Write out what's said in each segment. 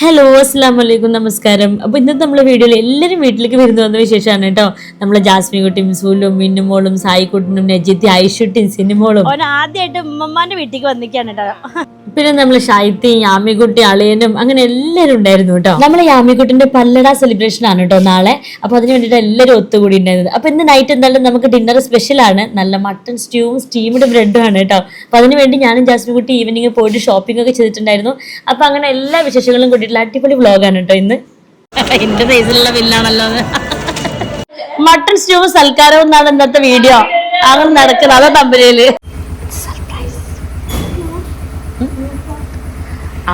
Hello അസ്സാം വലൈക്കും നമസ്കാരം. അപ്പോൾ ഇന്നത്തെ നമ്മളെ വീഡിയോയിൽ എല്ലാവരും വീട്ടിലേക്ക് വരുന്നു വന്ന വിശേഷമാണ് കേട്ടോ. നമ്മളെ ജാസ്മി കുട്ടിയും സൂലും മിന്നുമോളും സായിക്കുട്ടനും നജിത്തി ഐഷുട്ടിയും സിനിമോളും ആദ്യമായിട്ട് ഉമ്മമാന്റെ വീട്ടിലേക്ക് വന്നിക്കാണ് കേട്ടോ. പിന്നെ നമ്മൾ ഷൈത്തിയും യാമിക്കുട്ടി അളിയനും അങ്ങനെ എല്ലാവരും ഉണ്ടായിരുന്നു കേട്ടോ. നമ്മളെ യാമിക്കുട്ടിന്റെ പല്ലട സെലിബ്രേഷൻ ആണ് കേട്ടോ നാളെ. അപ്പൊ അതിന് വേണ്ടിയിട്ട് എല്ലാവരും ഒത്തുകൂടി ഉണ്ടായിരുന്നത്. അപ്പൊ ഇന്ന് നൈറ്റ് എന്തായാലും നമുക്ക് ഡിന്നർ സ്പെഷ്യൽ ആണ്. നല്ല മട്ടൺ സ്റ്റ്യൂവും സ്റ്റീംഡ് ബ്രെഡും ആണ് കേട്ടോ. അപ്പൊ അതിന് വേണ്ടി ഞാനും ജാസ്മി കുട്ടി ഈവനിങ് പോയിട്ട് ഷോപ്പിംഗ് ഒക്കെ ചെയ്തിട്ടുണ്ടായിരുന്നു. അപ്പൊ അങ്ങനെ എല്ലാ വിശേഷങ്ങളും കൂട്ടിയിട്ടുള്ള അടിപൊളി വ്ളോഗാണ് കേട്ടോ ഇന്ന്. എന്റെ സൈസിലുള്ള ബില്ലാണല്ലോ മട്ടൺ സ്റ്റൂവും സൽക്കാരവും എന്നാണ് ഇന്നത്തെ വീഡിയോ അങ്ങനെ നടക്കുന്നത് അതാ തമ്പരയിൽ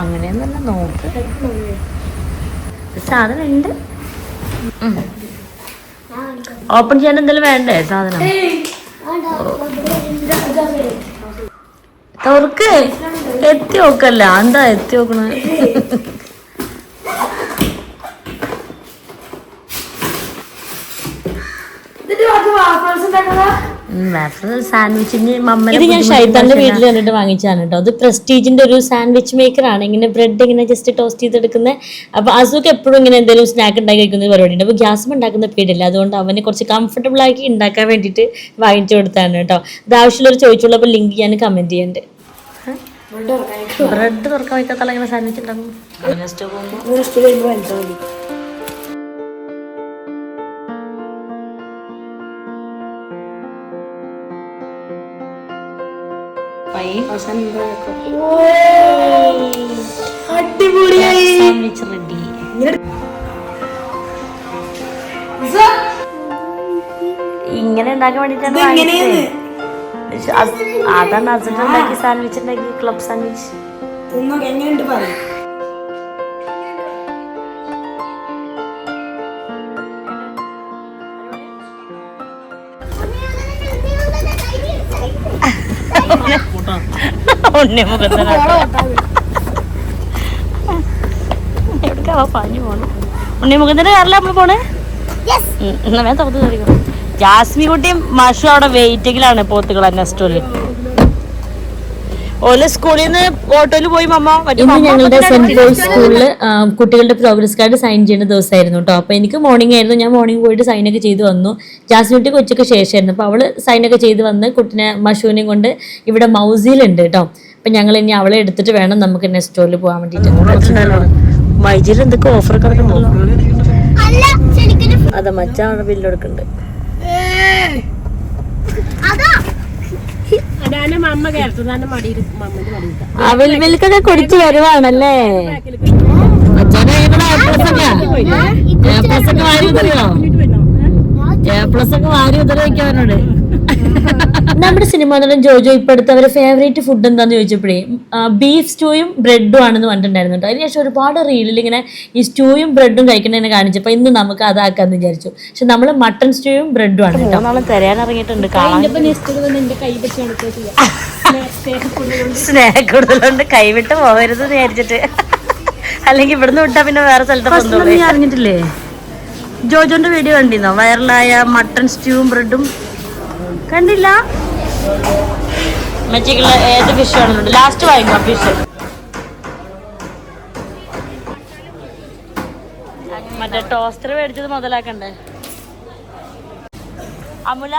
അങ്ങനെയൊന്നല്ല നോക്ക്. സാധനം ഉണ്ട്. ഓപ്പൺ ചെയ്യാൻ എന്തെങ്കിലും വേണ്ടേ സാധനം? തുറക്ക്. എത്തി നോക്കല്ല എന്താ എത്തി നോക്കണ ഇത് ഞാൻ ഷൈത്താന്റെ വീട്ടിൽ കണ്ടിട്ട് വാങ്ങിച്ചാണ് കേട്ടോ. അത് പ്രസ്റ്റീജിന്റെ ഒരു സാൻഡ്വിച്ച് മേക്കർ ആണ് ഇങ്ങനെ ബ്രെഡ് ഇങ്ങനെ ജസ്റ്റ് ടോസ്റ്റ് ചെയ്തെടുക്കുന്നത് അപ്പൊ അസുഖം എപ്പോഴും ഇങ്ങനെ എന്തെങ്കിലും സ്നാക്ക് ഉണ്ടാക്കി കഴിക്കുന്ന പരിപാടി ഉണ്ട് അപ്പൊ ഗ്യാസ് ഉണ്ടാക്കുന്ന പേടില്ല അതുകൊണ്ട് അവനെ കുറച്ച് കംഫർട്ടബിൾ ആക്കി ഉണ്ടാക്കാൻ വേണ്ടിയിട്ട് വാങ്ങിച്ചു കൊടുത്താണ് കേട്ടോ. ഇത് ആവശ്യമുള്ളവർ ചോദിച്ചുള്ളൂ അപ്പൊ ലിങ്ക് ഞാൻ കമന്റ് ചെയ്യണ്ട്. ബ്രെഡ് തുറക്കാൻ വയ്ക്കാത്ത ഇങ്ങനെ സാൻഡ്വിച്ച് ഉണ്ടാക്കും അടിപൊളിയായി റെഡി ഇങ്ങനെ ഉണ്ടാക്കാൻ വേണ്ടിട്ടാണ് അതാണ് അസുഖം ഉണ്ടാക്കി സാൻഡ്വിച്ച് ഉണ്ടാക്കി ക്ലബ് സാൻഡ്വിച്ച് എങ്ങനെയുണ്ട് പറയും. പോണു ഉണ്ണിമുഖത്തിന്റെ കാറിലാ നമ്മൾ പോണേ? ഉം, എന്നാ വേഗം തുറന്ന് കയറിക്കോ ജാസ്മി കുട്ടിയും മാഷും അവിടെ വെയിറ്റിങ്ങിലാണ് പോത്തുകൾ നെസ്റ്റോൽ ഓൽ സ്കൂളിൽ നിന്ന് ഓട്ടോയിൽ പോയി മമ്മ ഇന്ന് ഞങ്ങളുടെ സെന്റ് പോൾസ് സ്കൂളിൽ കുട്ടികളുടെ പ്രോഗ്രസ് കാർഡ് സൈൻ ചെയ്യുന്ന ദിവസമായിരുന്നു കേട്ടോ അപ്പൊ എനിക്ക് മോർണിംഗ് ആയിരുന്നു. ഞാൻ മോർണിംഗ് പോയിട്ട് സൈൻ ഒക്കെ ചെയ്തു വന്നു. ജാസ്മി കുട്ടിക്ക് ഉച്ചയ്ക്ക് ശേഷമായിരുന്നു. അപ്പൊ അവൾ സൈൻ ഒക്കെ ചെയ്ത് വന്ന് കുട്ടിനെ മഷുവിനെയും കൊണ്ട് ഇവിടെ മൗസിയിലുണ്ട് കേട്ടോ അപ്പൊ ഞങ്ങൾ ഇനി അവളെ എടുത്തിട്ട് വേണം നമുക്ക് നെസ്റ്റോയിൽ പോകാൻ വേണ്ടിട്ട് മൈജിയിൽ എന്തൊക്കെ ഓഫർ അതെ മച്ചാണ് ബില്ല് എടുക്കുന്നുണ്ട് അവൽ മിൽക്കൊക്കെ കുടിച്ചു വരുവാണല്ലേ? എ പ്ലസ് ഒക്കെ. എ പ്ലസ് ഒക്കെ വാരി ഉതറിയോ? എ പ്ലസ് ഒക്കെ വാരി ഉതറി വെക്കാനോട് നമ്മുടെ സിനിമ നടൻ ജോജോ ഇപ്പൊ അടുത്ത് അവരെ ഫേവറേറ്റ് ഫുഡ് എന്താന്ന് ചോദിച്ചപ്പോഴേ ബീഫ് സ്റ്റൂയും ബ്രെഡും ആണെന്ന് പറഞ്ഞിട്ടുണ്ടായിരുന്നു കേട്ടോ. അതിനുശേഷം ഒരുപാട് റീലിൽ ഇങ്ങനെ ഈ സ്റ്റൂയും ബ്രെഡും കഴിക്കണതിനെ കാണിച്ചപ്പോൾ ഇന്ന് നമുക്ക് അതാക്കാന്ന് വിചാരിച്ചു. പക്ഷെ നമ്മൾ മട്ടൺ സ്റ്റൂയും ബ്രെഡും ആണ് കേട്ടോ. തരാൻ ഇറങ്ങിയിട്ടുണ്ട്. കാണാൻ സ്നേഹം കൂടുതലുണ്ട് കൈവിട്ട് പോകരുത് വിചാരിച്ചിട്ട്. അല്ലെങ്കിൽ ഇവിടുന്ന് വിട്ടാ പിന്നെ വേറെ സ്ഥലത്ത് അറിഞ്ഞിട്ടില്ലേ? ജോജോന്റെ വീഡിയോ കണ്ടിരുന്നോ? വൈറലായ മട്ടൺ സ്റ്റൂവും ബ്രെഡും കണ്ടില്ല. മച്ചിക്കുള്ള ഏത് ഫിഷ് വേണമെന്നുണ്ട് ലാസ്റ്റ് വാങ്ങിക്കോ ഫിഷ് മറ്റേ ടോസ്റ്റർ മേടിച്ചത് മുതലാക്കണ്ടേ? അമുല?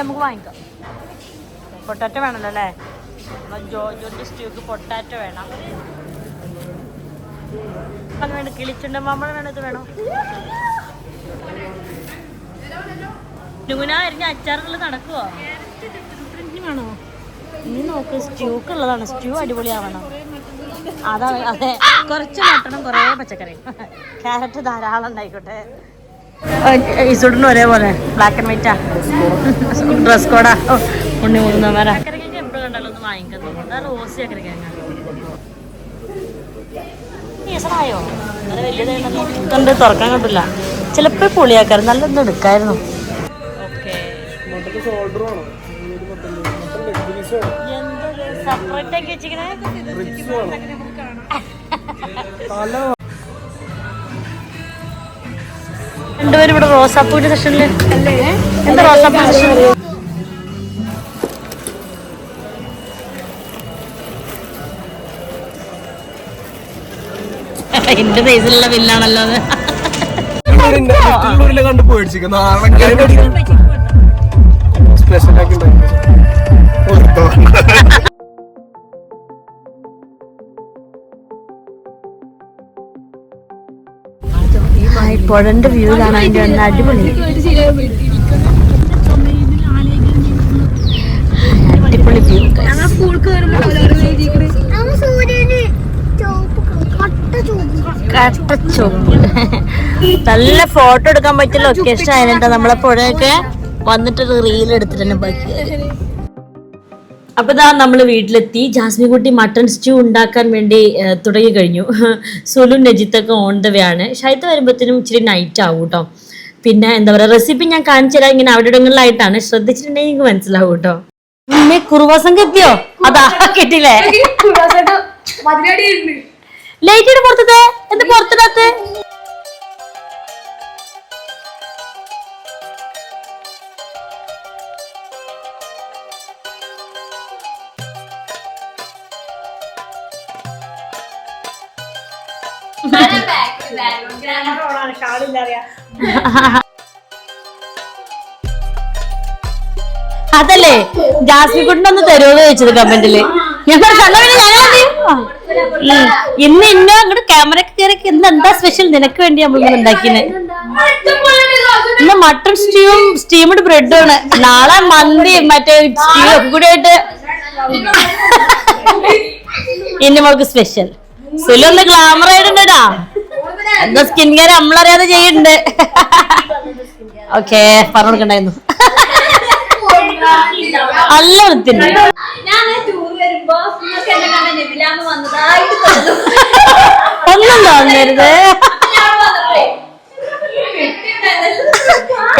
നമുക്ക് വാങ്ങിക്കാം. പൊട്ടാറ്റോ വേണമല്ലോ അല്ലേ? ജോജോന്റെ സ്റ്റൂക്ക് പൊട്ടാറ്റോ വേണം. അത് വേണ്ട കിളിച്ചുണ്ട് മമ്മൾ വേണം? ഇത് വേണോ? നുന അരിഞ്ഞ അച്ചാറുകൾ നടക്കുവോ വേണോ? ഇനി നോക്ക് സ്റ്റ്യൂക്ക് ഉള്ളതാണ് സ്റ്റ്യൂ അടിപൊളിയാവണം. അതാ അതെ കുറച്ച് മട്ടണം കുറേ പച്ചക്കറി ക്യാരറ്റ് ധാരാളം ഉണ്ടായിക്കോട്ടെ. ഇസുഡിന് ഒരേപോലെ. ബ്ലാക്ക് ആൻഡ് വൈറ്റാ ഡ്രസ് കോഡാ ഉണ്ണി ചക്കരക്കേക്ക് എപ്പോഴും കണ്ടാലും ഒന്ന് വാങ്ങിക്കുന്നു റോസ് ചക്കരക്കേങ്ങ സീസണായോ ഇതുകൊണ്ട് തുറക്കാൻ കിട്ടില്ല ചിലപ്പോൾ പൊളിയാക്കാറ് നല്ലൊന്നും എടുക്കായിരുന്നു. സെപ്പറേറ്റ് ആക്കി വെച്ചിരിക്കണേ? രണ്ടുപേരും ഇവിടെ റോസാപ്പൂവിന്റെ സെഷനിൽ എന്താ റോസാപ്പൂ സെഷൻ എന്റെ സൈസിലുള്ള ബില്ലാണല്ലോ അത്. കണ്ട് പേടിച്ചിരിക്കുന്നു. സ്പെഷ്യൽ ആക്കി പുഴന്റെ വ്യൂ കാണാൻ വേണ്ടി അടിപൊളി അടിപൊളി വ്യൂ കട്ടച്ചോപ്പ് നല്ല ഫോട്ടോ എടുക്കാൻ പറ്റിയ ലൊക്കേഷൻ ആയിരുന്നു നമ്മളെ പുഴയൊക്കെ. വന്നിട്ട് റീൽ എടുത്തിട്ട് ബാക്കി. അപ്പൊ ഇതാ നമ്മൾ വീട്ടിലെത്തി. ജാസ്മിൻ കുട്ടി മട്ടൺ സ്റ്റ്യൂ ഉണ്ടാക്കാൻ വേണ്ടി തുടങ്ങി കഴിഞ്ഞു. സുലു നജിത്തൊക്കെ ഓൺ ദ വേ ആണ്. ഷൈത്ത് വരുമ്പോഴത്തേനും ഇച്ചിരി നൈറ്റ് ആവും കേട്ടോ പിന്നെ എന്താ പറയാ റെസിപ്പി ഞാൻ കാണിച്ചു തരാം. ഇങ്ങനെ അവിടെ ഇടങ്ങളിലായിട്ടാണ് ശ്രദ്ധിച്ചിട്ടുണ്ടെങ്കിൽ നിങ്ങൾക്ക് മനസ്സിലാവും കേട്ടോ കുറുവാസം കെത്തിയോ അതാ കിട്ടില്ലേ ലൈറ്റ് പുറത്തത്തെ. എന്ത് പുറത്തിടത്ത് അതല്ലേ? ജാസ്മിൻ കുട്ടിനൊന്ന് തരുമോ ചോദിച്ചത് കമന്റിൽ ഞാൻ പറഞ്ഞു, "എന്നാ പിന്നെ ഞാനാ ഇന്ന് ഇന്ന അങ്ങോട്ട് ക്യാമറക്ക് കയറി ഇന്ന് എന്താ സ്പെഷ്യൽ നിനക്ക് വേണ്ടി നമ്മൾ ഉണ്ടാക്കിയത് ഇന്ന് മട്ടൺ സ്റ്റീവും സ്റ്റീംഡ് ബ്രെഡും ആണ്. നാളെ മന്തി മറ്റേ സ്റ്റീവ് ഒക്കെ കൂടി ആയിട്ട്. ഇന്ന് നമുക്ക് സ്പെഷ്യൽ സുലു ഒന്ന് ഗ്ലാമർ ആയിട്ടുണ്ടാ എന്താ സ്കിൻ കെയർ നമ്മളറിയാതെ ചെയ്യുന്നുണ്ട് ഓക്കെ പറഞ്ഞു കൊടുക്കണ്ടായിരുന്നു. നല്ല വൃത്തിണ്ട് ഒന്നും തോന്നരുത്.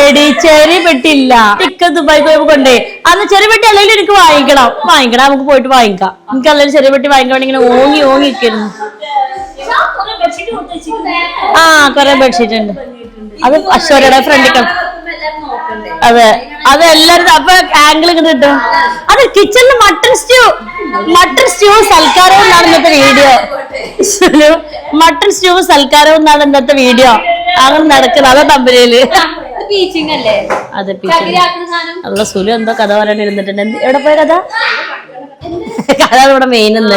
എടി ചെറിയ പെട്ടില്ല ഇക്ക ദുബായ് പോയപ്പോ കൊണ്ടേ. അന്ന് ചെറിയ പെട്ടി അല്ലെങ്കിൽ എനിക്ക് വാങ്ങിക്കണം. വാങ്ങിക്കണം നമുക്ക് പോയിട്ട് വാങ്ങിക്കാം. എനിക്ക് അല്ലെങ്കിൽ ചെറിയ പെട്ടി വാങ്ങിക്കണം ഇങ്ങനെ ഓങ്ങി ഓങ്ങി ഇരിക്കുന്നു ആ കൊറേ ബെഡ്ഷീറ്റ് ഉണ്ട്. അത് അശ്വരയുടെ ഫ്രണ്ടിൽ അതെ. അത് എല്ലാരും അപ്പൊ ആംഗിൾ ഇങ്ങോട്ട് കിട്ടും അത്. കിച്ചണിൽ മട്ടൺ സ്റ്റ്യൂ മട്ടൺ സ്റ്റ്യൂ സൽക്കാരവും എന്നാണ് ഇന്നത്തെ വീഡിയോ മട്ടൺ സ്റ്റ്യൂ സൽക്കാരവും എന്നാണ് ഇന്നത്തെ വീഡിയോ അങ്ങനെ നടക്കുന്നത്. അതാ തമ്പരയിൽ അതെ അല്ല? സുലു എന്തോ കഥ പറയാനിരുന്നിട്ടുണ്ട് എവിടെ പോയ കഥ? കഥ ഇവിടെ മെയിൻ എന്ന്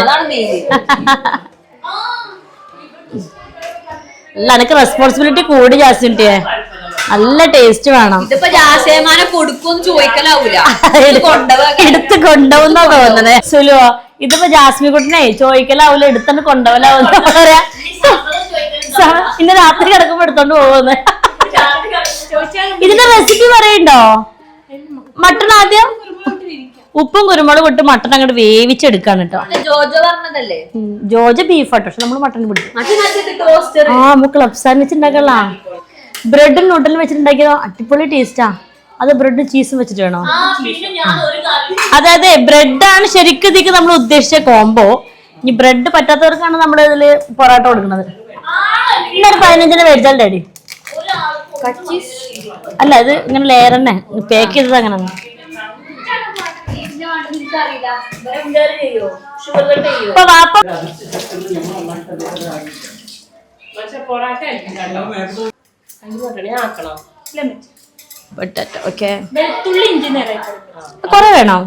അല്ല എനിക്ക് റെസ്പോൺസിബിലിറ്റി കൂടി ജാസ്മിന്റിയെ നല്ല ടേസ്റ്റ് വേണം. ഇതിപ്പോ ജാസേമാനെ കൊടുക്കുമെന്ന് ചോദിക്കലാവൂല. എടുത്ത് കൊണ്ടുപോകുന്ന തോന്നണേ സുലോ ഇതിപ്പോ ജാസ്മി കുട്ടിനെ ചോദിക്കലാവൂല എടുത്തന്നെ കൊണ്ടുപോകലാവുന്ന പറയാ. ഇന്ന് രാത്രി കിടക്കുമ്പോ എടുത്തോണ്ട് പോകുന്നത് ഇതിന്റെ റെസിപ്പി പറയണ്ടോ? മട്ടൺ ആദ്യം? ഉപ്പും കുരുമുളകും ഇട്ട് മട്ടൺ അങ്ങോട്ട് വേവിച്ചെടുക്കാണ് കേട്ടോ ജോജോ പറഞ്ഞതല്ലേ? ജോജ ബീഫ് ആട്ടോ പക്ഷെ നമ്മൾ മട്ടൺ പിടിക്കും. ടോസ്റ്റർ ആ നമുക്ക് ക്ലബ് സാൻഡ്വിച്ച് ഉണ്ടാക്കല. ബ്രെഡും നൂട്ടലും വെച്ചിട്ടുണ്ടാക്കിയതോ? അടിപൊളി ടേസ്റ്റാ അത് ബ്രെഡ് ചീസും വെച്ചിട്ട് വേണോ? അതായത് ബ്രെഡാണ് ശരിക്കും ഇതിക്ക് നമ്മൾ ഉദ്ദേശിച്ച കോംബോ ഇനി ബ്രെഡ് പറ്റാത്തവർക്കാണ് നമ്മൾ ഇതിൽ പൊറോട്ട കൊടുക്കുന്നത്. ഇന്നൊരു പതിനഞ്ചിന് മേടിച്ചാൽ ഡാഡി അല്ല ഇത് ഇങ്ങനെ ലെയർ തന്നെ. പാക്ക് ചെയ്തത് അങ്ങനെ ഇപ്പൊ വാപ്പ പൊട്ടാറ്റോ ഓക്കെ. കൊറേ വേണോ?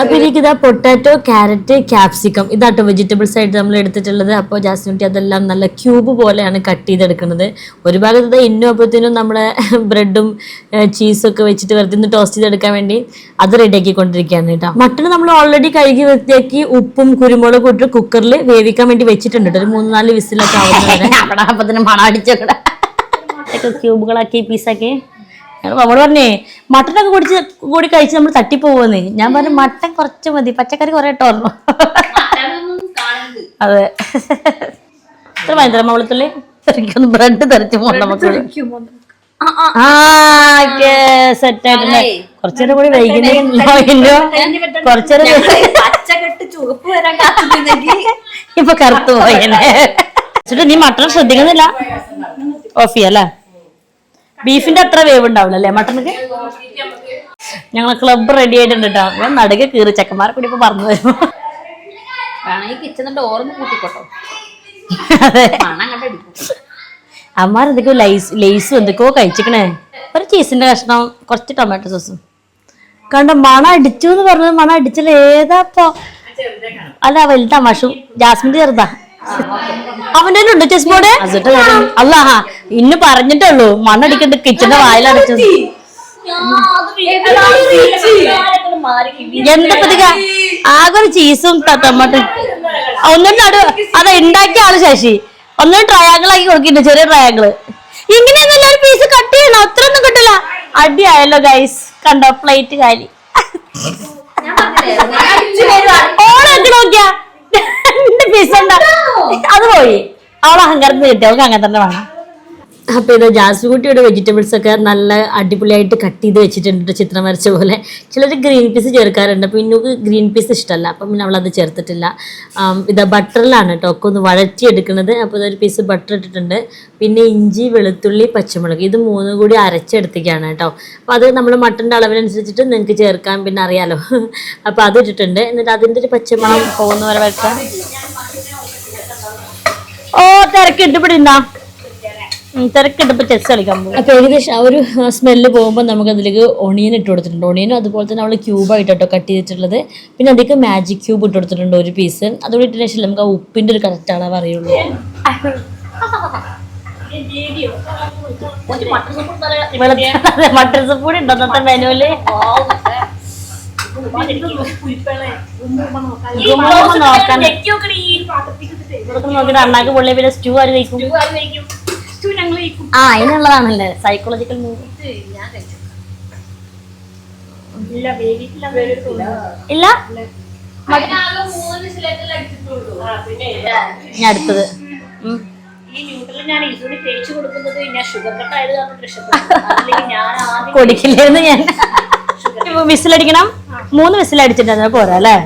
അപ്പൊ പൊട്ടാറ്റോ ക്യാരറ്റ് ക്യാപ്സിക്കം. ഇതാട്ടോ വെജിറ്റബിൾസ് ആയിട്ട് നമ്മൾ എടുത്തിട്ടുള്ളത്. അപ്പോൾ ജാസ്മിന്റി അതെല്ലാം നല്ല ക്യൂബ് പോലെയാണ് കട്ട് ചെയ്തെടുക്കുന്നത്. ഒരു ഭാഗത്ത് ഇന്നും അപ്പോഴത്തേനും നമ്മുടെ ബ്രെഡും ചീസും ഒക്കെ വെച്ചിട്ട് വെറുതെ ഒന്ന് ടോസ്റ്റ് ചെയ്തെടുക്കാൻ വേണ്ടി അത് റെഡിയാക്കി ആക്കിക്കൊണ്ടിരിക്കുകയാണ് കേട്ടോ. മട്ടൺ നമ്മൾ ഓൾറെഡി കഴുകി വൃത്തിയാക്കി ഉപ്പും കുരുമുളകും ഇട്ട് കുക്കറിൽ വേവിക്കാൻ വേണ്ടി വെച്ചിട്ടുണ്ട് കേട്ടോ. ഒരു മൂന്ന് നാല് വിസിലൊക്കെ ആവുന്നവരെ അവിടെ അപ്പത്തിന് മണം അടിച്ചൊക്കെ ക്യൂബുകളാക്കി പീസാക്കി. നമ്മൾ പറഞ്ഞേ മട്ടനൊക്കെ കുടിച്ച് കൂടി കഴിച്ച് നമ്മൾ തട്ടിപ്പോവെന്ന് ഞാൻ പറഞ്ഞു മട്ടൻ കുറച്ച് മതി പച്ചക്കറി കുറെ ഇട്ടോ പറഞ്ഞു അതെ. ഇത്ര ഭയങ്കര മവളത്തിൽ എനിക്കൊന്ന് ബ്രെഡ് തെറിച്ച് പോകണം നമുക്ക്. ആ സെറ്റ് ആയിട്ടുണ്ട് കുറച്ചേരം കൂടി വൈകുന്നേരം കുറച്ചേരം ഇപ്പൊ കറുത്തു പോയല്ലേ? നീ മട്ടൺ ശ്രദ്ധിക്കുന്നില്ല? ഓഫ് ചെയ്യല്ലേ ബീഫിന്റെ അത്ര വേവ് ഉണ്ടാവില്ല അല്ലേ മട്ടനക്ക്? ഞങ്ങൾ ക്ലബ് റെഡി ആയിട്ടുണ്ട് കേട്ടോ ഞാൻ നടുക കീറി ചെക്കന്മാരെ കൂടി ഇപ്പൊ പറഞ്ഞു തരുമ്പോ വേണമെങ്കിൽ കിച്ചണിന്റെ ഓർമ്മ കൂട്ടിക്കോട്ടോ കണ്ടടിക്കും അമ്മാർ എന്തൊക്കെയോ ലൈസ് ലൈസ് എന്തൊക്കെയോ കഴിച്ചിക്കണേ. ഒരു ചീസിന്റെ കഷ്ണം കുറച്ച് ടൊമാറ്റോ സോസും കണ്ട മണ അടിച്ചു എന്ന് പറഞ്ഞത് മണ അടിച്ചത് ഏതാപ്പോ അല്ല വലുതാ മഷു. ജാസ്മിന്റെ ചെറുതാ. അവന്റെ ഉണ്ട് ചെസ് ബോർഡ് അല്ല ഇന്ന് പറഞ്ഞിട്ടുള്ളൂ മണ്ണടിക്കണ്ട് കിച്ചന്റെ വായിലടച്ചു എന്തപ്പതിക ആകെ ഒരു ചീസും ടൊമാറ്റോ ഒന്നും നടു അതെ ഉണ്ടാക്കിയ ആൾ ശശി. ഒന്നും ട്രയാങ്കിൾ ആക്കി കൊടുക്കില്ല ചെറിയ ട്രയാങ്കിൾ ഇങ്ങനെയൊന്നും ഒരു പീസ് കട്ട് ചെയ്യണം അത്രയൊന്നും കിട്ടില്ല അടിയായല്ലോ ഗൈസ് കണ്ടോ പ്ലേറ്റ് കാലി. ഓണൊക്കെ നോക്കിയാ? എന്റെ പീസ് അത് പോയി. അവളെ അഹങ്കാരത്തിന് കിട്ടി. അവൾക്ക് അങ്ങനെ തന്നെ വേണം. അപ്പൊ ഇത് ജാസ്മിക്കുട്ടിയുടെ വെജിറ്റബിൾസ് ഒക്കെ നല്ല അടിപൊളിയായിട്ട് കട്ട് ചെയ്ത് വെച്ചിട്ടുണ്ട് ട്ടോ ചിത്രം വരച്ച പോലെ. ചിലർ ഗ്രീൻ പീസ് ചേർക്കാറുണ്ട്. അപ്പൊ ഇന്നു ഗ്രീൻ പീസ് ഇഷ്ടമല്ല അപ്പം പിന്നെ അവളത് ചേർത്തിട്ടില്ല. ഇത് ബട്ടറിലാണ് കേട്ടോ ഒക്കെ ഒന്ന് വഴറ്റിയെടുക്കുന്നത് അപ്പോൾ ഇതൊരു പീസ് ബട്ടർ ഇട്ടിട്ടുണ്ട്. പിന്നെ ഇഞ്ചി വെളുത്തുള്ളി പച്ചമുളക്. ഇത് മൂന്നും കൂടി അരച്ചെടുത്തേക്കാണ് കേട്ടോ അപ്പോൾ അത് നമ്മൾ മട്ടന്റെ അളവിനനുസരിച്ചിട്ട് നിങ്ങൾക്ക് ചേർക്കാം പിന്നെ അറിയാലോ. അപ്പോൾ അത് ഇട്ടിട്ടുണ്ട്. എന്നിട്ട് അതിന്റെ ഒരു പച്ചമണം പോകുന്ന വരെ ഓ തിരക്കിട്ട് ഇവിടെ ഇന്നാ തിരക്കിട്ട് ഇപ്പൊ ചെസ് കളിക്കാൻ പോകും അപ്പൊ ഏകദേശം ആ ഒരു സ്മെല്ല് പോകുമ്പോൾ നമുക്ക് അതിലേക്ക് ഒണിയൻ ഇട്ട് കൊടുത്തിട്ടുണ്ട്. ഒണിയനും അതുപോലെ തന്നെ അവൾ ക്യൂബായിട്ട് കേട്ടോ കട്ട് ചെയ്തിട്ടുള്ളത്. പിന്നെ അതിലേക്ക് മാജിക് ക്യൂബ് ഇട്ട് കൊടുത്തിട്ടുണ്ട് ഒരു പീസ് അതുകൂടി ഇട്ടതിന് ശേഷം നമുക്ക് ആ ഉപ്പിന്റെ ഒരു കറക്റ്റ് അളവ് അറിയുള്ളൂ. മട്ടർ സൂപ്പ് കൂടി ഉണ്ടോ അന്നത്തെ മെനുവിൽ നോക്കാൻ നോക്കിട്ട് അണ്ണാക്ക് പൊള്ളിയ പിന്നെ സ്റ്റൂ ആര് കഴിക്കും? ആ അതിനുള്ളതാണല്ലേ? സൈക്കോളജിക്കൽ മൂവ് ഇല്ല ഞാൻ അടുത്തത്. ഉം. ഈ ന്യൂട്രൽ ഞാൻ തേച്ചു കൊടുക്കുന്നത് ഞാൻ ഷുഗർ കാരണം രക്ഷപ്പെട്ടു ഞാൻ കൊടുക്കില്ലായിരുന്നു ഞാൻ. വിസിലടിക്കണം? മൂന്ന് വിസിലടിച്ചിട്ടുണ്ടെന്ന് പോരാ അല്ലേ?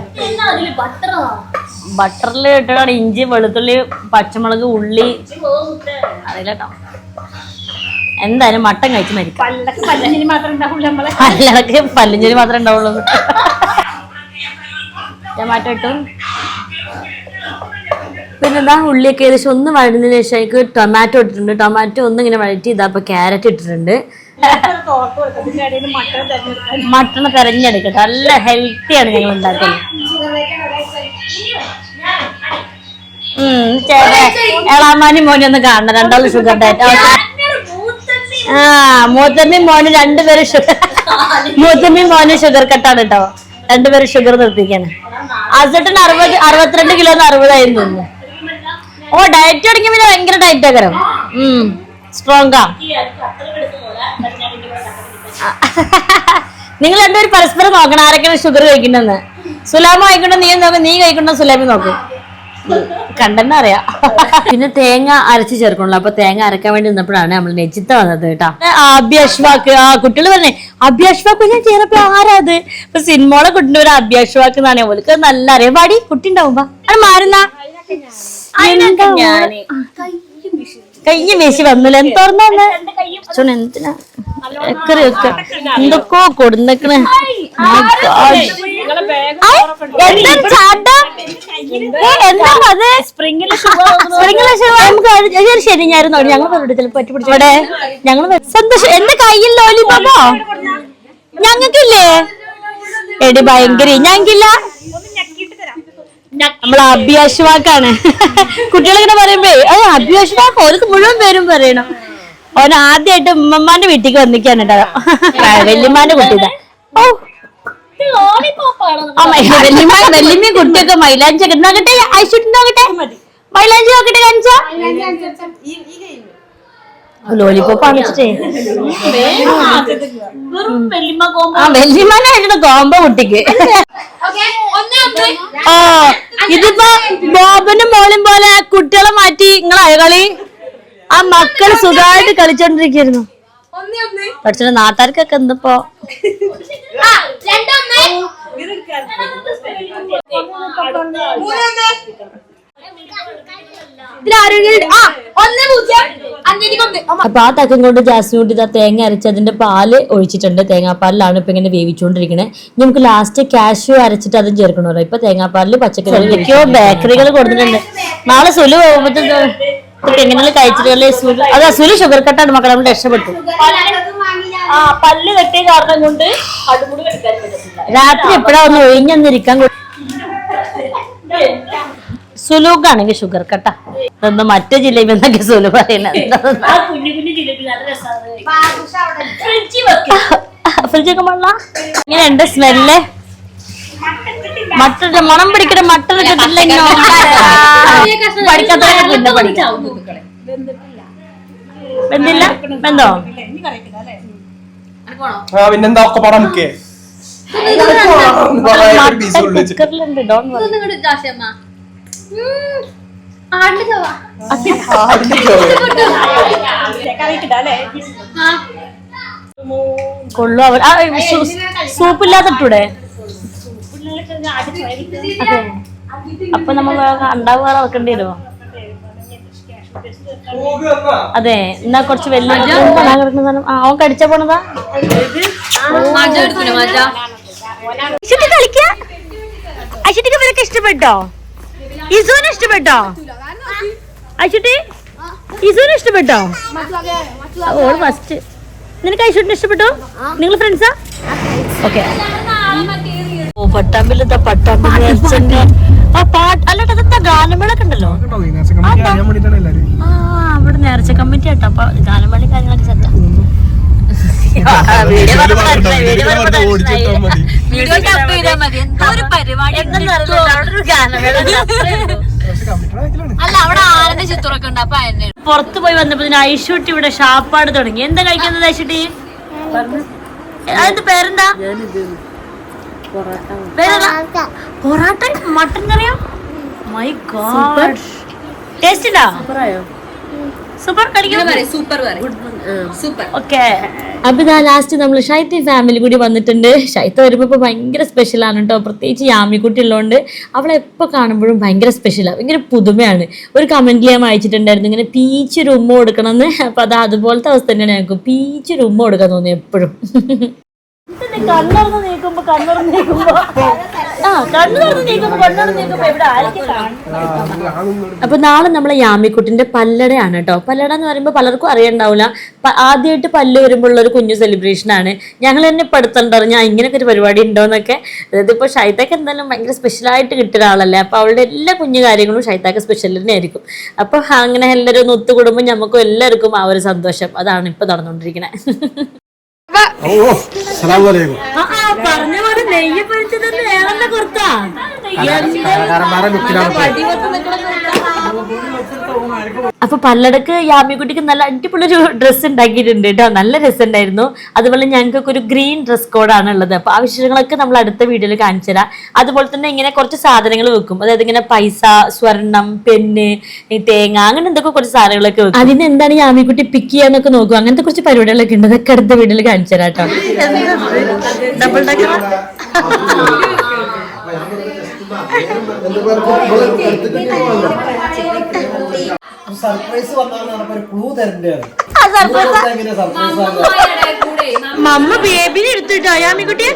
ബട്ടറിൽ ഇട്ടാണ് ഇഞ്ചി വെളുത്തുള്ളി പച്ചമുളക് ഉള്ളി. അറിയില്ല കേട്ടോ എന്തായാലും മട്ടൻ കഴിച്ച് മരിക്കും. പല്ലൊക്കെ പല്ലഞ്ഞിന് മാത്രം ഉണ്ടാവില്ല നമ്മളെ. പല്ലടക്ക് മാത്രമേ ഉണ്ടാവുള്ളൂ. ടൊമാറ്റോ ഇട്ടു. പിന്നെന്താ ഉള്ളിയൊക്കെ ഏകദേശം ഒന്ന് വഴന്നതിന് ശേഷം എനിക്ക് ടൊമാറ്റോ ഇട്ടിട്ടുണ്ട്. ടൊമാറ്റോ ഒന്ന് ഇങ്ങനെ വഴറ്റി ഇതാ ഇപ്പൊ ക്യാരറ്റ് ഇട്ടിട്ടുണ്ട്. മട്ടൺ തെരഞ്ഞെടുക്കട്ടെ. നല്ല ഹെൽത്തിയാണ് ഞങ്ങൾ ഉണ്ടാക്കുന്നത് എളാമാനും മോനും ഒന്ന് കാണണം. രണ്ടാളും ഷുഗർ ഡയറ്റ് ആ മൂത്തമ്മയും മോനും രണ്ടുപേരും ഷുഗർ മൂത്തമ്മയും മോനും ഷുഗർ കട്ടാണ് കേട്ടോ രണ്ടുപേരും ഷുഗർ നിർത്തിക്കാണ് അസട്ടിന് അറുപത് അറുപത്തിരണ്ട് കിലോ അറുപതായിരുന്നു ഓ ഡയറ്റ് തുടങ്ങിയ പിന്നെ ഭയങ്കര ഡയറ്റ് ആക്കരം. ഉം സ്ട്രോങ്ങാ നിങ്ങൾ രണ്ടുപേരും പരസ്പരം നോക്കണം ആരൊക്കെയാണ് ഷുഗർ കഴിക്കണ്ടെന്ന് സുലാമ കഴിക്കണ്ടോ നീ നോക്കും നീ കഴിക്കണ്ടോ സുലാമി നോക്കും. കണ്ടെന്ന് അറിയാം. പിന്നെ തേങ്ങ അരച്ച് ചേർക്കണല്ലോ. അപ്പൊ തേങ്ങ അരക്കാൻ വേണ്ടി നിന്നപ്പോഴാണ് നമ്മൾ നെജിത്ത വന്നത് കേട്ടോ. അഭ്യാഷ്വാക്ക് ആ കുട്ടികൾ പറഞ്ഞേ അഭ്യാഷ്വാക്ക് ഞാൻ ചെയ്തപ്പോ ആരാത് ഇപ്പൊ സിനിമകളെ കുട്ടിന്റെ ഒരു അഭ്യാഷ്വാക്ക് എന്നാണ്. ഓൾക്ക് നല്ല അറിയാം. പാടി കുട്ടി ഉണ്ടാവുമ്പോ അത് മാറുന്ന. കയ്യ വീശി വന്നില്ല. എന്തോർന്നു ചുണ എന്തിനാ? എക്കറി വെക്ക. എന്തൊക്കെയോ കൊടുന്നേക്കണേ. ശരി നോടി ഞങ്ങൾ പറ്റി പിടിച്ചു ഇവിടെ. ഞങ്ങൾ സന്തോഷം എന്റെ കയ്യിൽ ലോലിപോപ്പോ? ഞങ്ങൾക്കില്ലേ? എടി ഭയങ്കര ഞങ്ങൾക്കില്ല. നമ്മൾ അഭ്യാശ്വാക്കാണ് കുട്ടികളിങ്ങനെ പറയുമ്പേ അത് അഭ്യാശ്വാക്ക് ഓർക്ക് മുഴുവൻ പേരും പറയണം. ഓൻ ആദ്യമായിട്ട് ഉമ്മമാന്റെ വീട്ടിലേക്ക് വന്നിക്കാണ് വല്യമ്മാന്റെ കുട്ടിയുടെ. ഓ വല്യമ്മ കുട്ടിയൊക്കെ മൈലാഞ്ചി ഒക്കെ നോക്കട്ടെ ഐശ്വര്യ നോക്കട്ടെ മൈലാഞ്ചി നോക്കട്ടെ കാണിച്ചോ. ഇതിപ്പോ ബോബനും മോളും പോലെ കുട്ടികളെ മാറ്റി നിങ്ങളായ കളി ആ മക്കൾ സുഖമായിട്ട് കളിച്ചോണ്ടിരിക്കുന്നു പഠിച്ചിട്ട് നാട്ടുകാർക്കൊക്കെ എന്തിപ്പോ? അപ്പൊ ആ തക്കം കൊണ്ട് ജാസ്മിൻ കൂട്ടി ആ തേങ്ങ അരച്ച് അതിന്റെ പാൽ ഒഴിച്ചിട്ടുണ്ട്. തേങ്ങാപ്പാലിലാണ് ഇപ്പൊ ഇങ്ങനെ വേവിച്ചുകൊണ്ടിരിക്കുന്നത് ഇനി നമുക്ക് ലാസ്റ്റ് കാഷ്യൂ അരച്ചിട്ട് അതും ചേർക്കണമല്ലോ. ഇപ്പൊ തേങ്ങാപ്പാലിൽ പച്ചക്കറി എനിക്കോ ബേക്കറികൾ കൊടുത്തിട്ടുണ്ട്. നാളെ സുലു പോകുമ്പോഴത്തെ ഇതൊക്കെ എങ്ങനെയുള്ള കഴിച്ചിട്ടുള്ള സുലു? അതാ സുലു ഷുഗർ കട്ടാണ് മക്കളെ നമ്മൾ രക്ഷപ്പെട്ടു. ആ പല്ല് കെട്ടിയ കാരണം കൊണ്ട് രാത്രി എപ്പോഴാ ഒന്ന് ഒഴിഞ്ഞെന്നിരിക്കാൻ സുലൂക്കാണെങ്കിൽ ഷുഗർ കട്ട ഇതൊന്നും മറ്റു ജില്ലയിൽ എന്നൊക്കെ സുലു പറയുന്നത്. ആ കുഞ്ഞു കുഞ്ഞു ജിലേബി നല്ല രസമാണ് ഫ്രിഡ്ജിൽ വെക്കും. ഫ്രിഡ്ജൊക്കെ വെള്ള ഇങ്ങനെയുണ്ട് സ്മെല്ല്. മട്ട മണം പിടിക്കണ കിട്ടില്ലല്ലോ പഠിക്കാത്തവരെ പഠിക്കാം വെന്തോ? ആ പിന്നെന്താ? ഒക്കെ പടം മുക്കേ. കുക്കറിലുണ്ട് ഡോൺ. കൊള്ളു അവർ ആ, സൂ- സൂപ്പില്ലാത്തിട്ടൂടെ? അതെ അപ്പൊ നമ്മൾ അണ്ടാവ് വേറെ വെക്കേണ്ടി വരുമോ? അതെ എന്നാ കുറച്ച് വലിയ കിടക്കുന്ന സാധനം. ആ അവൻ കടിച്ച പോണതാ? കളിക്ക? അശ്വതിക്ക് ഇവരൊക്കെ ഇഷ്ടപ്പെട്ടോ? ഇസുവിന് ഇഷ്ടപ്പെട്ടോ? അശ്വതി ഇസുവിന് ഇഷ്ടപ്പെട്ടോ? ഓൾ ഫസ്റ്റ് നിനക്ക് ഐശ്വര്യന് ഇഷ്ടപ്പെട്ടോ? നിങ്ങൾ ഫ്രണ്ട്സാ ഓക്കെ ഓ പട്ടാമ്പിലത്തെ പട്ടാമ്പി നേർച്ചന്റെ ആ പാട്ട് അല്ലട്ടോ അതെന്താ ഗാനമേളൊക്കെ ഉണ്ടല്ലോ? ആ അവിടെ നേർച്ച കമ്മിറ്റി ആട്ടോ. അപ്പൊ ഗാനമേളി കാര്യങ്ങളൊക്കെ സെറ്റാ വീഡിയോ ചെയ്താൽ മതി. എന്തോ ഒരു പരിപാടി. അല്ല അവിടെ ആനന്റെ ചിത്രമൊക്കെ ഉണ്ട്. അപ്പൊ പുറത്ത് പോയി വന്നപ്പോ ഐഷൂട്ടി ഇവിടെ ഷാപ്പാട് തുടങ്ങി. എന്താ കഴിക്കുന്നത് ഐഷൂട്ടി? അതിന്റെ പേരെന്താ? പേരെന്താ? പൊറാട്ട മട്ടൻ കറിയോ? മൈ ഗോഡ് ടേസ്റ്റ് ഉണ്ടാ സൂപ്പർ സൂപ്പർ പറയും. സൂപ്പർ. ഓക്കെ. അപ്പൊ ഇതാ ലാസ്റ്റ് നമ്മൾ ഷൈത്തി ഫാമിലി കൂടി വന്നിട്ടുണ്ട്. ഷൈത്ത വരുമ്പോ ഇപ്പൊ ഭയങ്കര സ്പെഷ്യൽ ആണ് കേട്ടോ പ്രത്യേകിച്ച് യാമിക്കുട്ടി ഉള്ളതുകൊണ്ട് അവളെ എപ്പോ കാണുമ്പോഴും ഭയങ്കര സ്പെഷ്യലാണ് ഭയങ്കര പുതുമയാണ്. ഒരു കമന്റിൽ ഞാൻ വായിച്ചിട്ടുണ്ടായിരുന്നു. ഇങ്ങനെ പീച്ച് ഒരു ഉമ്മ കൊടുക്കണം എന്ന് അപ്പൊ അത് അതുപോലത്തെ അവസ്ഥ തന്നെയാണ് ഞങ്ങൾക്ക് പീച്ച് ഒരു ഉമ്മ കൊടുക്കാൻ തോന്നി എപ്പോഴും. കണ്ണുറന്ന് നീക്കുമ്പോ കണ്ണുറന്ന് നീക്കുമ്പോ ആ കണ്ണു തുറന്ന് നീക്കുമ്പോ കണ്ണുറന്ന് നീക്കുമ്പോ ഇവിടെ ആയിരിക്കും അപ്പൊ നാളെ നമ്മളെ യാമിക്കുട്ടിന്റെ പല്ലടയാണ് കേട്ടോ. പല്ലട എന്ന് പറയുമ്പോൾ പലർക്കും അറിയണ്ടാവില്ല ആദ്യമായിട്ട് പല്ല് വരുമ്പോഴുള്ള ഒരു കുഞ്ഞു സെലിബ്രേഷൻ ആണ്. ഞങ്ങൾ തന്നെ പെടുത്തണ്ടറിഞ്ഞ ഇങ്ങനൊക്കെ ഒരു പരിപാടി ഉണ്ടോന്നൊക്കെ. അതായത് ഇപ്പൊ ഷൈതാക്ക് എന്തായാലും ഭയങ്കര സ്പെഷ്യലായിട്ട് കിട്ടിയ ആളല്ലേ. അപ്പൊ അവളുടെ എല്ലാ കുഞ്ഞു കാര്യങ്ങളും ഷൈതാക്ക് സ്പെഷ്യൽ തന്നെ ആയിരിക്കും. അപ്പൊ അങ്ങനെ എല്ലാവരും ഒന്ന് ഒത്തുകൂടുമ്പോൾ നമുക്കും എല്ലാവർക്കും ആ ഒരു സന്തോഷം. അതാണ് ഇപ്പൊ നടന്നുകൊണ്ടിരിക്കുന്നത് പറഞ്ഞ പോലെ നെയ്യ് പൊരിച്ചത് വേറെ ലുക്കിലാണ് അപ്പൊ പല്ലടക്ക് യാമിക്കുട്ടിക്ക് നല്ല അടിപൊളി ഒരു ഡ്രസ്സ് ഉണ്ടാക്കിയിട്ടുണ്ട് കേട്ടോ. നല്ല രസമുണ്ടായിരുന്നു അതുപോലെ ഞങ്ങൾക്ക് ഒരു ഗ്രീൻ ഡ്രസ് കോഡാണ് ഉള്ളത്. അപ്പൊ ആ വിശേഷങ്ങളൊക്കെ നമ്മൾ അടുത്ത വീഡിയോയിൽ കാണിച്ചു തരാം. അതുപോലെ തന്നെ ഇങ്ങനെ കുറച്ച് സാധനങ്ങൾ വെക്കും. അതായത് ഇങ്ങനെ പൈസ സ്വർണം പെണ്ണ് ഈ തേങ്ങ അങ്ങനെ എന്തൊക്കെ കുറച്ച് സാധനങ്ങളൊക്കെ വെക്കും. അതിന് എന്താണ് യാമിക്കുട്ടി പിക്ക് ചെയ്യാന്നൊക്കെ നോക്കും. അങ്ങനത്തെ കുറച്ച് പരിപാടികളൊക്കെ ഉണ്ട്. അതൊക്കെ അടുത്ത വീഡിയോയിൽ കാണിച്ചു തരാം കേട്ടോ. സർപ്രൈസ് വന്നാണ് ഒരു മമ്മ ബേബിനെ എടുത്തിട്ടോ യാമിക്കുട്ടിയെ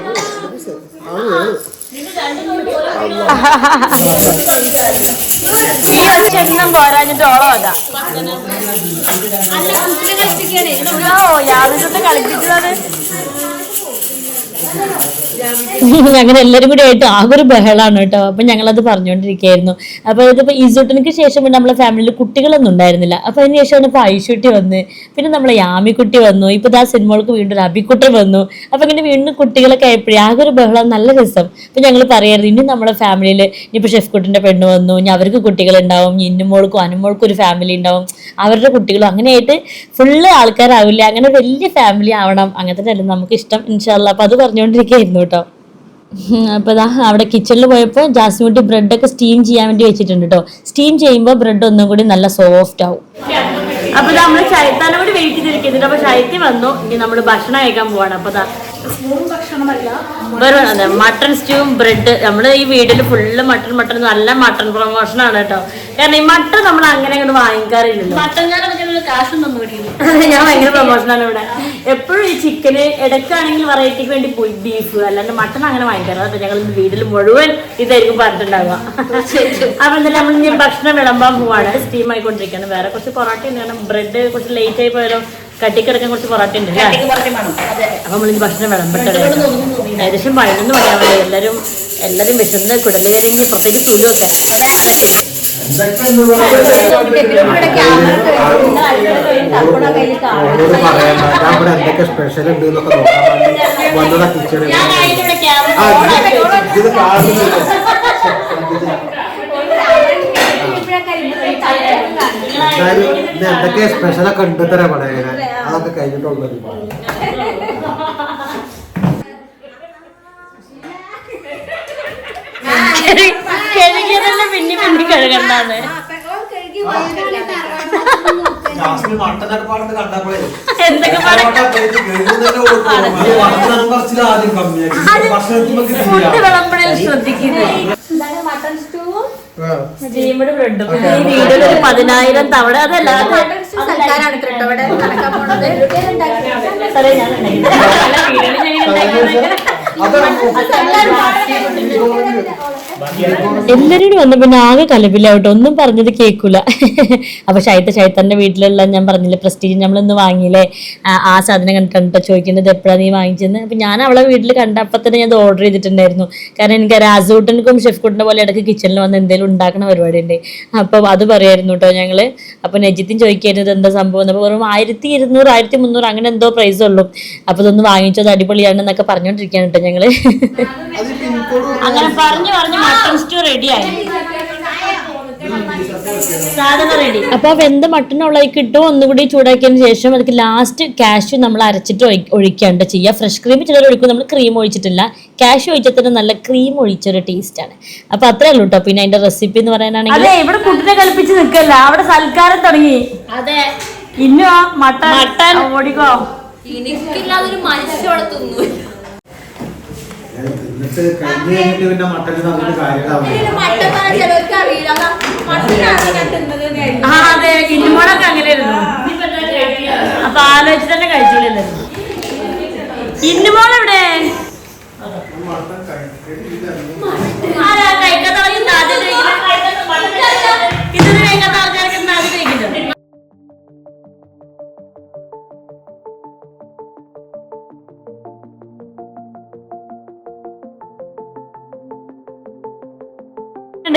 കുട്ടിയെ പോരാഞ്ഞിട്ട് ഓളം അതാ. ഓ യാതൊരു കളിപ്പിച്ചതാണ് അങ്ങനെ എല്ലാരും കൂടി ആയിട്ട് ആകെ ഒരു ബഹളാണ് കേട്ടോ. അപ്പൊ അത് പറഞ്ഞുകൊണ്ടിരിക്കുകയായിരുന്നു. അപ്പൊ ഇതിപ്പോ ഈസോട്ടിനിക്ക് ശേഷം നമ്മളെ ഫാമിലിയിൽ കുട്ടികളൊന്നും ഉണ്ടായിരുന്നില്ല. അപ്പൊ അതിന് ശേഷമാണ് ഇപ്പൊ ഐശുട്ടി വന്ന് പിന്നെ നമ്മളെ യാമിക്കുട്ടി വന്നു ഇപ്പൊ ദാ സിനിമകൾക്ക് വീണ്ടും ഒരു അബിക്കുട്ടി വന്നു. അപ്പൊ ഇങ്ങനെ വീണ്ടും കുട്ടികളൊക്കെ ആയപ്പോഴേ ആകെ ഒരു ബഹളം നല്ല രസം. അപ്പൊ ഞങ്ങൾ പറയായിരുന്നു ഇനി നമ്മുടെ ഫാമിലിയിൽ ഇനിയിപ്പോ ഷെഫ് കുട്ടിന്റെ പെണ്ണ് വന്നു ഇനി അവർക്ക് കുട്ടികളുണ്ടാവും ഇനി ഇന്നുമോൾക്കും അനുമോൾക്കും ഒരു ഫാമിലി ഉണ്ടാവും അവരുടെ കുട്ടികളും. അങ്ങനെയായിട്ട് ഫുള്ള് ആൾക്കാരാവില്ല? അങ്ങനെ വലിയ ഫാമിലി ആവണം. അങ്ങനത്തെ നമുക്ക് ഇഷ്ടം ഇൻഷാല്ല അപ്പൊ അത് പറഞ്ഞുകൊണ്ടിരിക്കുകയായിരുന്നു കേട്ടോ. ഉം, അപ്പൊ ദാ അവിടെ കിച്ചണിൽ പോയപ്പോൾ ജാസ്മിൻകുട്ടി ബ്രെഡൊക്കെ സ്റ്റീം ചെയ്യാൻ വേണ്ടി വെച്ചിട്ടുണ്ട് കേട്ടോ സ്റ്റീം ചെയ്യുമ്പോൾ ബ്രെഡ് ഒന്നും കൂടി നല്ല സോഫ്റ്റ് ആവും. അപ്പൊ നമ്മൾ ശൈത്താനോട് വെയിറ്റ് ചെയ്തിരിക്കുന്നുണ്ട്. അപ്പൊ ശൈത്യം വന്നു. ഇനി നമ്മൾ ഭക്ഷണം കഴിക്കാൻ പോവാണ്. അപ്പൊ വെറും അതെ മട്ടൺ സ്റ്റൂവും ബ്രെഡ് നമ്മൾ ഈ വീട്ടിൽ ഫുള്ള് മട്ടൺ മട്ടൺ നല്ല മട്ടൺ പ്രൊമോഷൻ ആണ് കേട്ടോ. കാരണം ഈ മട്ടൺ നമ്മൾ അങ്ങനെ അങ്ങോട്ട് വാങ്ങിക്കാറില്ലല്ലോ. മട്ടൻ ഞാൻ ഭയങ്കര പ്രൊമോഷനാണ് ഇവിടെ. എപ്പോഴും ഈ ചിക്കന് ഇടയ്ക്കാണെങ്കിൽ വെറൈറ്റിക്ക് വേണ്ടി പോയി ബീഫ് അല്ലാണ്ട് മട്ടൺ അങ്ങനെ വാങ്ങിക്കാറ് അപ്പൊ ഞങ്ങൾ വീട്ടിൽ മുഴുവൻ ഇതായിരിക്കും പറഞ്ഞിട്ടുണ്ടാവുക. അപ്പൊ എന്തായാലും നമ്മൾ ഇനി ഭക്ഷണം വിളമ്പാൻ പോവാണ്. സ്റ്റീം ആയിക്കൊണ്ടിരിക്കുകയാണ്. വേറെ കുറച്ച് പൊറോട്ട ഉണ്ട് കാരണം ബ്രെഡ് കുറച്ച് ലേറ്റ് ആയി പോയാലോ. കട്ടിക്കിടക്കാൻ കുറച്ച് പൊറോട്ട ഉണ്ട് അപ്പൊ നമ്മളിനി ഭക്ഷണം വിളമ്പിട്ടത് ഏകദേശം പതിനൊന്ന് മണിയാവുമ്പോൾ എല്ലാരും എല്ലാരും വിശന്ന് കുടൽ കഴിഞ്ഞ് പ്രത്യേകിച്ച് സുഖമൊക്കെ ഓരോട് പറയണ്ട ഞാൻ ഇവിടെ എന്തൊക്കെ സ്പെഷ്യൽ ഉണ്ട് എന്നൊക്കെ നോക്കാൻ വേണ്ടി വന്നതാ കിച്ചണിൽ ഞാൻ അതിന്റെ ഇവിടെ ക്യാമറ ആ, ഇത് ഇത് കാണുന്നില്ല എന്തായാലും ഇത് എന്തൊക്കെ സ്പെഷ്യലൊക്കെ ഉണ്ട് തരാ അതൊക്കെ കഴിഞ്ഞിട്ടുള്ളത് കഴുകിയതന്നെ എന്തൊക്കെ ചെയ്യുമ്പോഴും ബ്രെഡും ഈ വീഡിയോയിൽ ഒരു പതിനായിരം തവണ അതല്ല ഞാൻ ഉണ്ടാക്കിയത്. എല്ലാരോടും വന്ന. പിന്നെ ആകെ കലപില്ല കേട്ടോ. ഒന്നും പറഞ്ഞത് കേൾക്കൂല അപ്പൊ ശൈത്ത ശൈത്തന്റെ വീട്ടിലുള്ള ഞാൻ പറഞ്ഞില്ലേ പ്രസ്റ്റീജ് നമ്മളിന്ന് വാങ്ങിയില്ലേ? ആ, സാധനം കണ്ടിട്ടോ ചോദിക്കുന്നത്. എപ്പോഴാ നീ വാങ്ങിച്ചെന്ന്? അപ്പൊ ഞാൻ അവളെ വീട്ടിൽ കണ്ടപ്പോൾ തന്നെ ഞാൻ ഓർഡർ ചെയ്തിട്ടുണ്ടായിരുന്നു. കാരണം എനിക്ക് രാസൂട്ടനുക്കും ഷെഫ് കുട്ടിന്റെ പോലെ ഇടയ്ക്ക് കിച്ചണിൽ വന്ന് എന്തെങ്കിലും ഉണ്ടാക്കുന്ന പരിപാടി ഉണ്ട് അപ്പൊ അത് പറയായിരുന്നു കേട്ടോ ഞങ്ങൾ. അപ്പൊ നജിത്തും ചോദിക്കരുത് എന്താ സംഭവം? അപ്പൊ വെറും ആയിരത്തി ഇരുന്നൂറ് ആയിരത്തി മുന്നൂറ് അങ്ങനെ എന്തോ പ്രൈസ് ഉള്ളൂ. അപ്പൊ ഇതൊന്ന് വാങ്ങിച്ചത് അടിപൊളിയാണെന്നൊക്കെ കേട്ടോ ഞങ്ങൾ. അങ്ങനെ പറഞ്ഞു പറഞ്ഞു മട്ടൺ സ്റ്റൂ റെഡിയായി സാധനം റെഡി അപ്പൊ വെന്ത മട്ടൺ ഉള്ളതിക്ക് ഇട്ടു ഒന്നുകൂടി ചൂടാക്കിയതിന് ശേഷം അതിക്ക് ലാസ്റ്റ് കാഷ്യൂ നമ്മൾ അരച്ചിട്ട് ഒഴി- ഒഴിക്കാണ്ട് ചെയ്യുക ഫ്രഷ് ക്രീം ചിലർ ഒഴിക്കും. നമ്മൾ ക്രീം ഒഴിച്ചിട്ടില്ല. കാഷ്യൂ ഒഴിച്ചതിന് തന്നെ നല്ല ക്രീം ഒഴിച്ചൊരു ടേസ്റ്റ് ആണ്. അപ്പൊ അത്രേ ഉള്ളൂ കേട്ടോ പിന്നെ അതിന്റെ റെസിപ്പി എന്ന് പറയാനാണെങ്കിൽ ഇവിടെ കുട്ടിനെ കളിപ്പിച്ച് നിൽക്കല്ല അവിടെ സൽക്കാരം തുടങ്ങി. അതെ. ഇന്നോ മട്ടൺ? മട്ടൺ. ഓടിക്കോ. എനിക്കില്ലാതൊരു മനുഷ്യോടെ തിന്നു എന്നിട്ട് കഴിഞ്ഞ് കഴിഞ്ഞിട്ട് പിന്നെ മട്ടൻ തന്നിട്ട് കാര്യമില്ല ചിലവർക്ക് അറിയില്ല. അതാ ഇന്നുമോളൊക്കെ അങ്ങനെയായിരുന്നു. അപ്പൊ ആലോചിച്ച് തന്നെ കഴിച്ചോളില്ലായിരുന്നു ഇന്നുമോളെവിടെ ആരാ കഴിക്കാത്ത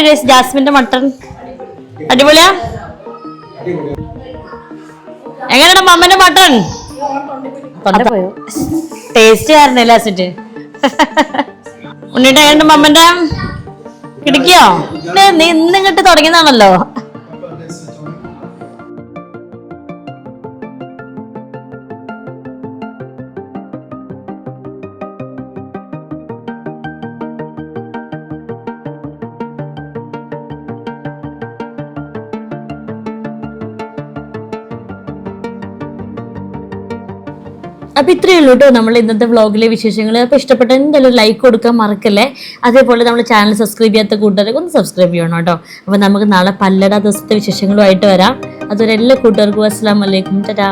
guys, ജാസ്മിന്റെ മട്ടൺ അടിപൊളിയാ? എങ്ങനെയാണ് മമ്മന്റെ മട്ടൺ പോയോ ടേസ്റ്റ് ആയിരുന്നല്ലേ ലാസ്റ്റ് ഉണ്ണിട്ട് എങ്ങനെയുണ്ട് മമ്മന്റെ? കിടക്കിയോ? നീ ഇന്നിങ്ങോട്ട് തുടങ്ങിയതാണല്ലോ. അപ്പൊ ഇത്രയേ ഉള്ളൂ കേട്ടോ നമ്മൾ ഇന്നത്തെ വ്ലോഗിലെ വിശേഷങ്ങൾ അപ്പൊ ഇഷ്ടപ്പെട്ട എന്തായാലും ലൈക്ക് കൊടുക്കാൻ മറക്കല്ലേ? അതേപോലെ നമ്മൾ ചാനൽ സബ്സ്ക്രൈബ് ചെയ്യാത്ത കൂട്ടുകാരൊക്കെ ഒന്ന് സബ്സ്ക്രൈബ് ചെയ്യണം കേട്ടോ അപ്പൊ നമുക്ക് നാളെ പല്ലട ദിവസത്തെ വിശേഷങ്ങളുമായിട്ട് വരാം. അതുവരെ എല്ലാ കൂട്ടുകാർക്കും അസ്സാം വലൈക്കും ടാ